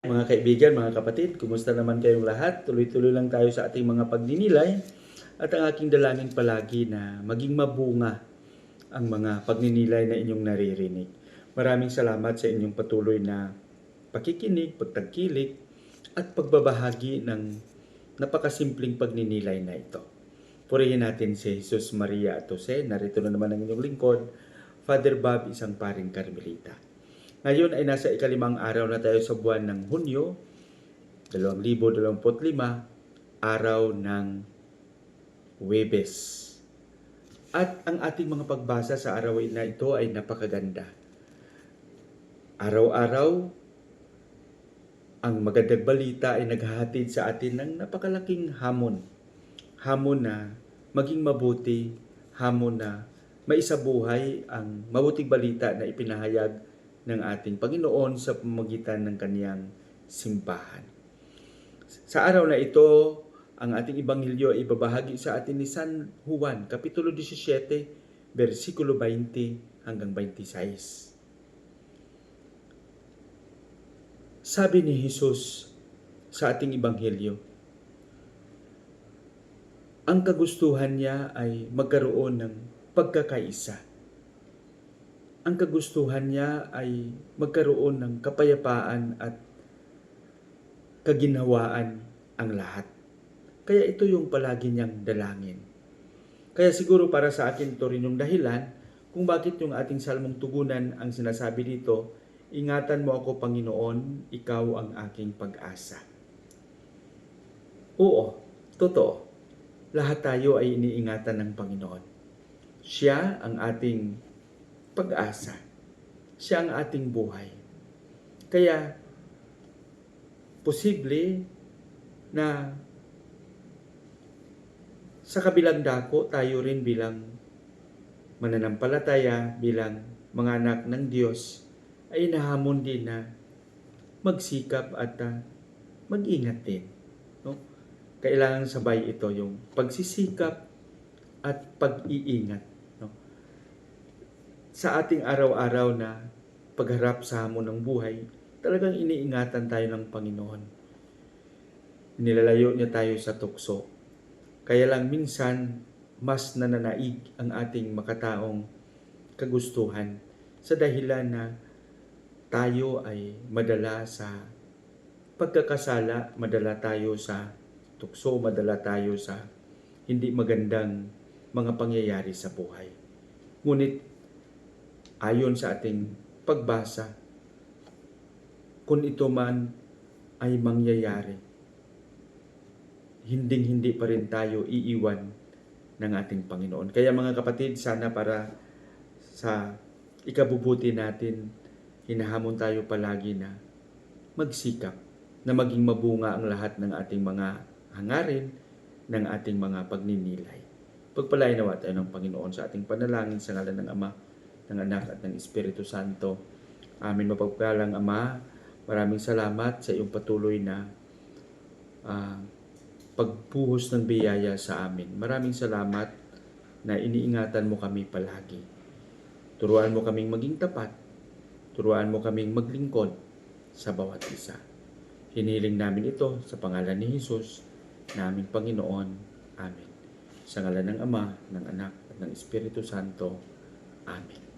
Mga kaibigan, mga kapatid, kumusta naman kayong lahat? Tuloy-tuloy lang tayo sa ating mga pagninilay at ang aking dalangin palagi na maging mabunga ang mga pagninilay na inyong naririnig. Maraming salamat sa inyong patuloy na pakikinig, pagtagkilik at pagbabahagi ng napakasimpleng pagninilay na ito. Purihin natin si Jesus Maria at Jose. Narito na naman ang inyong lingkod, Father Bob, isang paring Carmelita. Ngayon ay nasa ikalimang araw na tayo sa buwan ng Hunyo, 2025, araw ng Webes. At ang ating mga pagbasa sa araw na ito ay napakaganda. Araw-araw, ang magandang balita ay naghahatid sa atin ng napakalaking hamon. Hamon na maging mabuti, hamon na maisabuhay ang mabuting balita na ipinahayag ng ating Panginoon sa pamamagitan ng kaniyang simbahan. Sa araw na ito, ang ating Ebanghelyo ay ibabahagi sa atin ni San Juan, Kapitulo 17, versikulo 20 hanggang 26. Sabi ni Jesus sa ating Ebanghelyo, ang kagustuhan niya ay magkaroon ng pagkakaisa ang kagustuhan niya ay magkaroon ng kapayapaan at kaginhawaan ang lahat. Kaya ito yung palagi niyang dalangin. Kaya siguro para sa akin ito rin yung dahilan kung bakit yung ating salmong tugunan ang sinasabi dito, ingatan mo ako Panginoon, ikaw ang aking pag-asa. Oo, totoo. Lahat tayo ay iniingatan ng Panginoon. Siya ang ating pag-asa. Siya ang ating buhay. Kaya, posible na sa kabilang dako, tayo rin bilang mananampalataya, bilang mga anak ng Diyos, ay nahamon din na magsikap at uh, mag-ingat din. No? Kailangan sabay ito yung pagsisikap at pag-iingat sa ating araw-araw na pagharap sa hamon ng buhay, talagang iniingatan tayo ng Panginoon. Nilalayo niya tayo sa tukso. Kaya lang minsan, mas nananaig ang ating makataong kagustuhan sa dahilan na tayo ay madala sa pagkakasala, madala tayo sa tukso, madala tayo sa hindi magandang mga pangyayari sa buhay. Ngunit ayon sa ating pagbasa, kung ito man ay mangyayari, hinding-hindi pa rin tayo iiwan ng ating Panginoon. Kaya mga kapatid, sana para sa ikabubuti natin, hinahamon tayo palagi na magsikap na maging mabunga ang lahat ng ating mga hangarin, ng ating mga pagninilay. Pagpalain nawa tayo ng Panginoon sa ating panalangin sa ngalan ng Ama, ng Anak at ng Espiritu Santo. Amin mapagpalang Ama, maraming salamat sa iyong patuloy na uh, pagpuhos ng biyaya sa amin. Maraming salamat na iniingatan mo kami palagi. Turuan mo kaming maging tapat. Turuan mo kaming maglingkod sa bawat isa. Hiniling namin ito sa pangalan ni Jesus, naming Panginoon. Amen. Sa ngalan ng Ama, ng Anak, at ng Espiritu Santo. Amen.